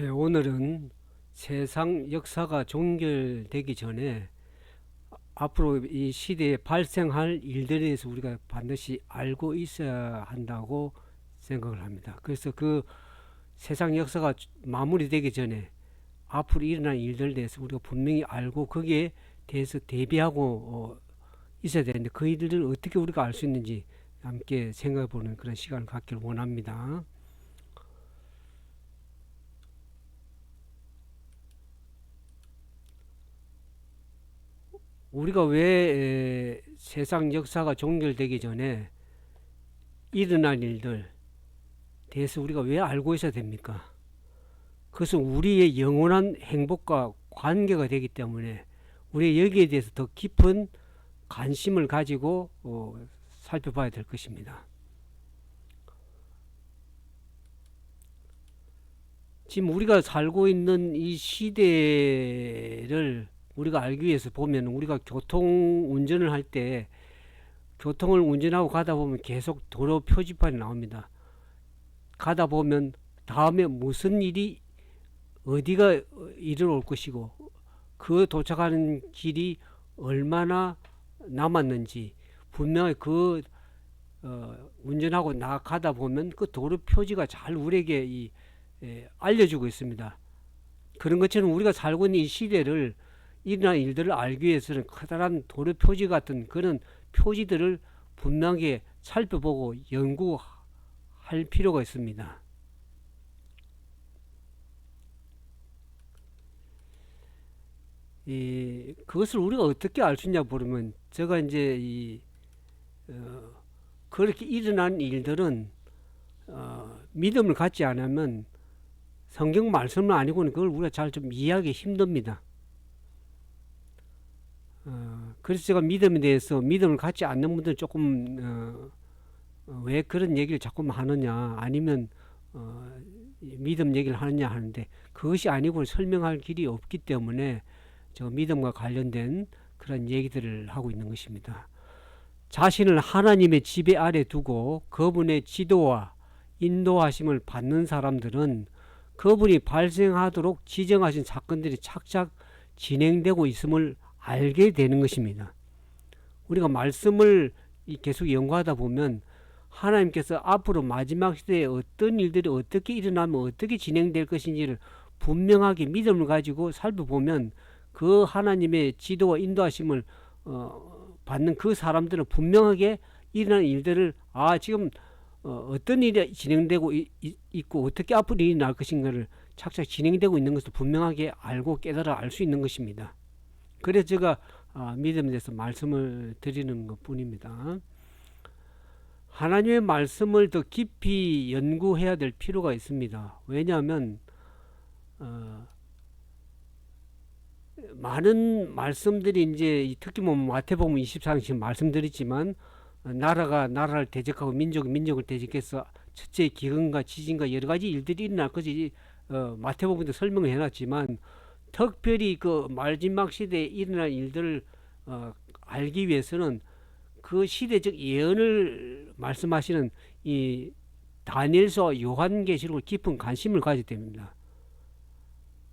예, 오늘은 세상 역사가 종결되기 전에 앞으로 이 시대에 발생할 일들에 대해서 우리가 반드시 알고 있어야 한다고 생각을 합니다. 그래서 그 세상 역사가 마무리되기 전에 앞으로 일어날 일들에 대해서 우리가 분명히 알고 거기에 대해서 대비하고 어, 있어야 되는데 그 일들을 어떻게 우리가 알 수 있는지 함께 생각해 보는 그런 시간을 갖기를 원합니다. 우리가 왜 에, 세상 역사가 종결되기 전에 일어날 일들 대해서 우리가 왜 알고 있어야 됩니까? 그것은 우리의 영원한 행복과 관계가 되기 때문에 우리 여기에 대해서 더 깊은 관심을 가지고 어, 살펴봐야 될 것입니다. 지금 우리가 살고 있는 이 시대를 우리가 알기 위해서 보면 우리가 교통 운전을 할 때 교통을 운전하고 가다 보면 계속 도로 표지판이 나옵니다. 가다 보면 다음에 무슨 일이 어디가 일어올 것이고 그 도착하는 길이 얼마나 남았는지 분명히 그 어, 운전하고 나가다 보면 그 도로 표지가 잘 우리에게 이, 에, 알려주고 있습니다. 그런 것처럼 우리가 살고 있는 이 시대를 일어난 일들을 알기 위해서는 커다란 도로 표지 같은 그런 표지들을 분명하게 살펴보고 연구할 필요가 있습니다. 이 그것을 우리가 어떻게 알 수 있냐 물으면 제가 이제 이 어, 그렇게 일어난 일들은 어, 믿음을 갖지 않으면 성경 말씀은 아니고는 그걸 우리가 잘 좀 이해하기 힘듭니다. 어, 그래서 제가 믿음에 대해서 믿음을 갖지 않는 분들은 조금 어, 어, 왜 그런 얘기를 자꾸 하느냐 아니면 어, 믿음 얘기를 하느냐 하는데 그것이 아니고 설명할 길이 없기 때문에 저 믿음과 관련된 그런 얘기들을 하고 있는 것입니다. 자신을 하나님의 지배 아래 두고 그분의 지도와 인도하심을 받는 사람들은 그분이 발생하도록 지정하신 사건들이 착착 진행되고 있음을 알게 되는 것입니다. 우리가 말씀을 계속 연구하다 보면 하나님께서 앞으로 마지막 시대에 어떤 일들이 어떻게 일어나면 어떻게 진행될 것인지를 분명하게 믿음을 가지고 살펴보면 그 하나님의 지도와 인도하심을 어, 받는 그 사람들은 분명하게 일어나는 일들을 아 지금 어, 떤 일이 진행되고 이, 이, 있고 어떻게 앞으로 일이 날 것인가를 착착 진행되고 있는 것을 분명하게 알고 깨달아 알 수 있는 것입니다. 그래서 제가 아, 믿음에 대해서 말씀을 드리는 것 뿐입니다. 하나님의 말씀을 더 깊이 연구해야 될 필요가 있습니다. 왜냐하면 어, 많은 말씀들이 이제 특히 뭐 마태복음 24장 지금 말씀드렸지만 나라가 나라를 대적하고 민족이 민족을 대적해서 첫째 기근과 지진과 여러 가지 일들이 일어날 것이 어, 마태복음도 설명을 해놨지만 특별히 그 마지막 시대에 일어날 일들을 어, 알기 위해서는 그 시대적 예언을 말씀하시는 이 다니엘서 요한계시록을 깊은 관심을 가져야 됩니다.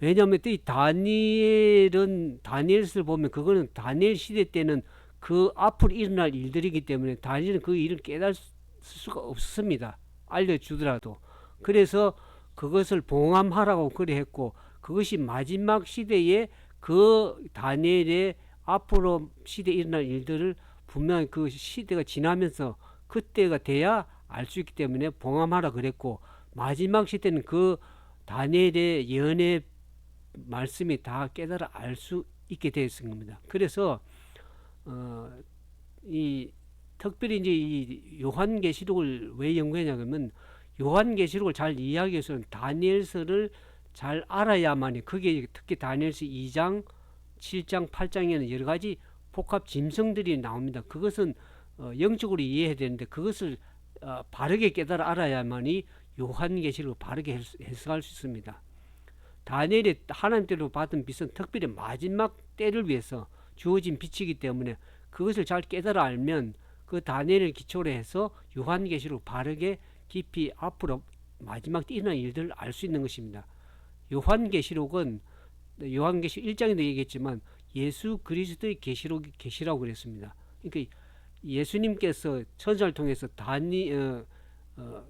왜냐하면 이 다니엘은 다니엘서를 보면 그거는 다니엘 시대 때는 그 앞으로 일어날 일들이기 때문에 다니엘은 그 일을 깨달을 수가 없습니다. 알려주더라도. 그래서 그것을 봉함하라고 그래 했고 그것이 마지막 시대에 그 다니엘의 앞으로 시대에 일어날 일들을 분명히 그 시대가 지나면서 그때가 돼야 알 수 있기 때문에 봉함하라 그랬고 마지막 시대는 그 다니엘의 예언의 말씀이 다 깨달아 알 수 있게 되었습 겁니다. 그래서 어, 이 특별히 이제 이 요한계시록을 왜 연구했냐면 요한계시록을 잘 이해하기 위해서는 다니엘서를 잘 알아야만이 그게 특히 다니엘서 2장, 7장, 8장에는 여러 가지 복합 짐승들이 나옵니다. 그것은 어, 영적으로 이해해야 되는데 그것을 어, 바르게 깨달아 알아야만이 요한계시록을 바르게 해석할 수 있습니다. 다니엘이 하나님 때로 받은 빛은 특별히 마지막 때를 위해서 주어진 빛이기 때문에 그것을 잘 깨달아 알면 그 다니엘을 기초로 해서 요한계시록 바르게 깊이 앞으로 마지막 때 일어날 일들을 알 수 있는 것입니다. 요한계시록은 요한계시 1장에도 얘기했지만 예수 그리스도의 계시록 계시라고 그랬습니다. 그러니까 예수님께서 천사를 통해서 다니 어, 어,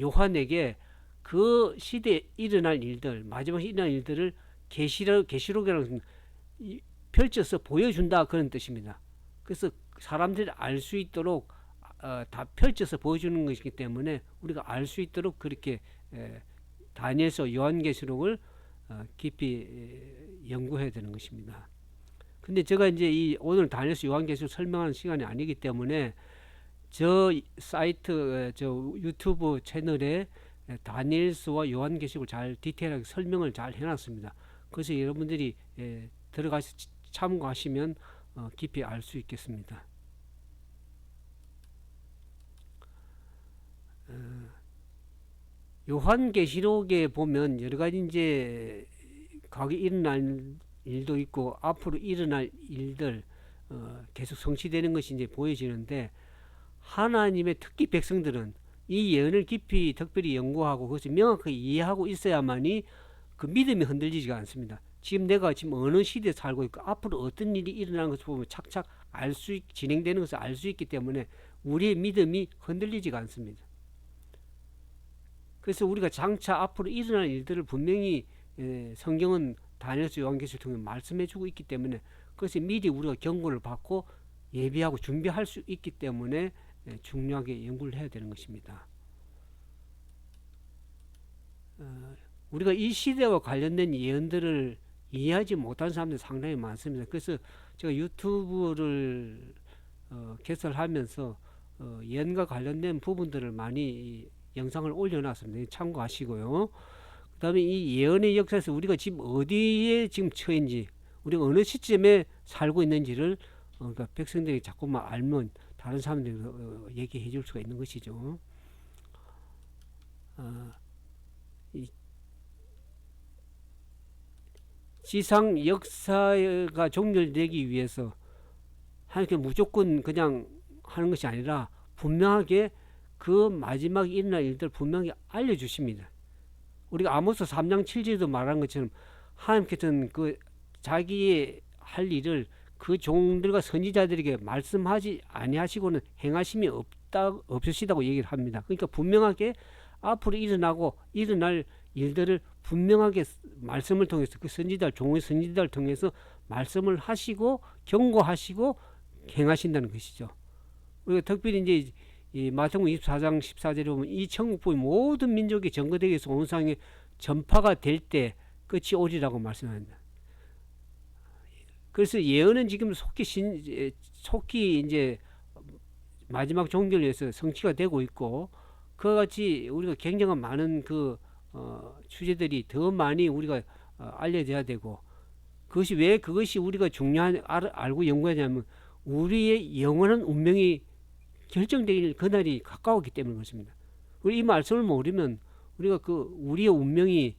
요한에게 그 시대에 일어날 일들 마지막 일어날 일들을 계시록 계시록이라는 펼쳐서 보여준다 그런 뜻입니다. 그래서 사람들이 알 수 있도록 어, 다 펼쳐서 보여주는 것이기 때문에 우리가 알 수 있도록 그렇게 에, 다니엘서 요한계시록을 어, 깊이 에, 연구해야 되는 것입니다. 근데 제가 이제 이 오늘 다니엘서 요한계시록 설명하는 시간이 아니기 때문에 저 사이트 저 유튜브 채널에 다니엘서와 요한계시록을 잘 디테일하게 설명을 잘 해놨습니다. 그래서 여러분들이 에, 들어가서 참고하시면 어, 깊이 알 수 있겠습니다. 어, 요한계시록에 보면 여러 가지 이제 과거 일어날 일도 있고 앞으로 일어날 일들 어, 계속 성취되는 것이 이제 보여지는데 하나님의 특히 백성들은 이 예언을 깊이 특별히 연구하고 그것을 명확하게 이해하고 있어야만이 그 믿음이 흔들리지가 않습니다. 지금 내가 지금 어느 시대에 살고 있고 앞으로 어떤 일이 일어나는 것을 보면 착착 알 수 진행되는 것을 알 수 있기 때문에 우리의 믿음이 흔들리지가 않습니다. 그래서 우리가 장차 앞으로 일어날 일들을 분명히 에, 성경은 다니엘서 요한계시를 통해 말씀해주고 있기 때문에 그것이 미리 우리가 경고를 받고 예비하고 준비할 수 있기 때문에 에, 중요하게 연구를 해야 되는 것입니다. 어, 우리가 이 시대와 관련된 예언들을 이해하지 못한 사람들이 상당히 많습니다. 그래서 제가 유튜브를 어, 개설하면서 어, 예언과 관련된 부분들을 많이 영상을 올려놨습니다. 참고하시고요. 그 다음에 이 예언의 역사에서 우리가 지금 어디에 지금 처인지, 우리가 어느 시점에 살고 있는지를 어, 그러니까 백성들이 자꾸만 알면 다른 사람들이 어, 얘기해 줄 수가 있는 것이죠. 어, 지상 역사가 종결되기 위해서 하나님께 무조건 그냥 하는 것이 아니라 분명하게 그 마지막 일어날 일들 분명히 알려주십니다. 우리가 아모스 3장 7절도 말한 것처럼 하나님께서는 그 자기의 할 일을 그 종들과 선지자들에게 말씀하지 아니하시고는 행하심이 없다 없으시다고 얘기를 합니다. 그러니까 분명하게 앞으로 일어나고 일어날 일들을 분명하게 말씀을 통해서 그 선지자 종의 선지자를 통해서 말씀을 하시고 경고하시고 행하신다는 것이죠. 우리가 특별히 이제 이 마태복음 24장 14절에 보면 이 천국복이 모든 민족의 전거되게서 온 상에 전파가 될 때 끝이 오리라고 말씀합니다. 그래서 예언은 지금 속히 신, 속히 이제 마지막 종교를 위해서 성취가 되고 있고 그와 같이 우리가 굉장한 많은 그 어, 주제들이 더 많이 우리가 어, 알려져야 되고 그것이 왜 그것이 우리가 중요한 알, 알고 연구하냐면 우리의 영원한 운명이 결정될 그날이 가까웠기 때문인 것입니다. 우리 이 말씀을 모르면 우리가 그 우리의 운명이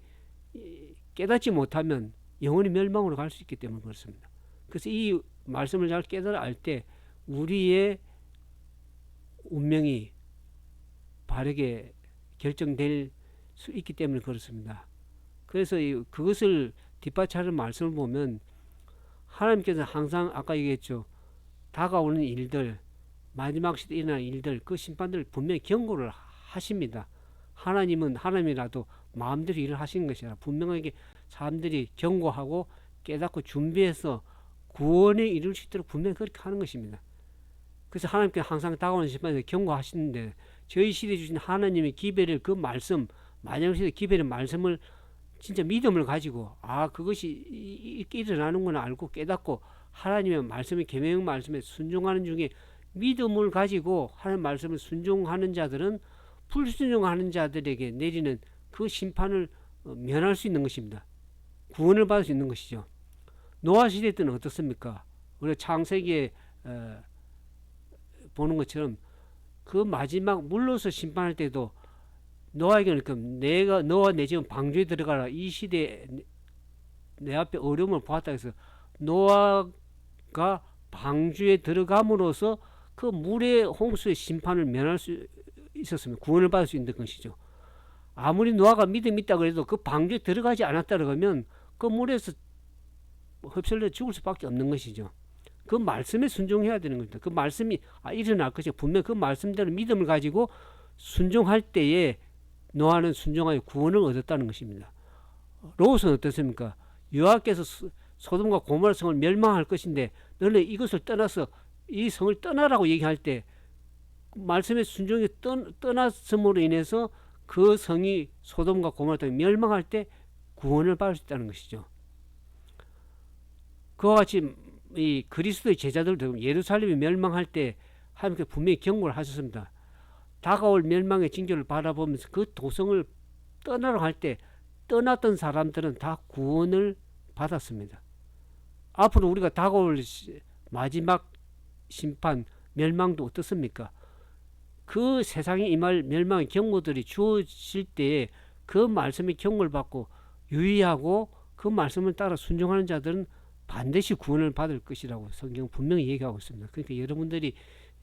깨닫지 못하면 영원히 멸망으로 갈 수 있기 때문에 그렇습니다. 그래서 이 말씀을 잘 깨달아 알 때 우리의 운명이 바르게 결정될 수 있기 때문에 그렇습니다. 그래서 그것을 뒷받침하는 말씀을 보면 하나님께서 항상 아까 얘기했죠. 다가오는 일들, 마지막 시대에 일어날 일들 그 심판들을 분명히 경고를 하십니다. 하나님은 하나님이라도 마음대로 일을 하시는 것이 아니라 분명하게 사람들이 경고하고 깨닫고 준비해서 구원에 이룰 수 있도록 분명히 그렇게 하는 것입니다. 그래서 하나님께 항상 다가오는 심판에 경고하시는데 저희 시대에 주신 하나님의 기별을 그 말씀 마지막 시대 기별의 말씀을 진짜 믿음을 가지고 아 그것이 이렇게 일어나는 걸 알고 깨닫고 하나님의 말씀의 계명 말씀에 순종하는 중에 믿음을 가지고 하나님 말씀을 순종하는 자들은 불순종하는 자들에게 내리는 그 심판을 어, 면할 수 있는 것입니다. 구원을 받을 수 있는 것이죠. 노아 시대 때는 어떻습니까? 우리 창세기에 어, 보는 것처럼 그 마지막 물로서 심판할 때도 노아에게는 그 내가 너와 내 지금 방주에 들어가라 이 시대에 내 앞에 어려움을 보았다 해서 노아가 방주에 들어감으로써 그 물의 홍수의 심판을 면할 수 있었으면 구원을 받을 수 있는 것이죠. 아무리 노아가 믿음 있다 그래도 그 방주에 들어가지 않았다 그러면 그 물에서 흡수를 죽을 수밖에 없는 것이죠. 그 말씀에 순종해야 되는 겁니다. 그 말씀이 아, 일어날 것이 분명 그 말씀대로 믿음을 가지고 순종할 때에 노아는 순종하여 구원을 얻었다는 것입니다. 로봇은 어떻습니까? 여호와께서 소- 소돔과 고모라 성을 멸망할 것인데 너는 이것을 떠나서 이 성을 떠나라고 얘기할 때 말씀의 순종이 떠, 떠났음으로 인해서 그 성이 소돔과 고모라 등이 멸망할 때 구원을 받을 수 있다는 것이죠. 그와 같이 이 그리스도의 제자들도 예루살렘이 멸망할 때 하나님께 분명히 경고를 하셨습니다. 다가올 멸망의 징조를 바라보면서 그 도성을 떠나라고 할때 떠났던 사람들은 다 구원을 받았습니다. 앞으로 우리가 다가올 시- 마지막 심판 멸망도 어떻습니까? 그 세상에 임할 멸망의 경고들이 주어질 때에 그 말씀의 경고를 받고 유의하고 그 말씀을 따라 순종하는 자들은 반드시 구원을 받을 것이라고 성경 분명히 얘기하고 있습니다. 그러니까 여러분들이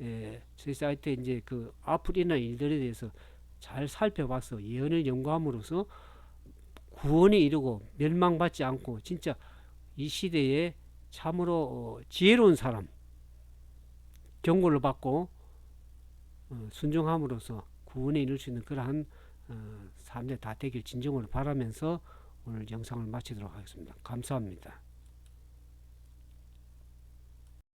에, 저희 사이트에 이제 그 앞으로 일어날 일들에 대해서 잘 살펴봐서 예언을 연구함으로써 구원에 이르고 멸망받지 않고 진짜 이 시대에 참으로 어, 지혜로운 사람 경고를 받고 어, 순종함으로써 구원에 이룰 수 있는 그러한 어, 삶들 다 되길 진정으로 바라면서 오늘 영상을 마치도록 하겠습니다. 감사합니다.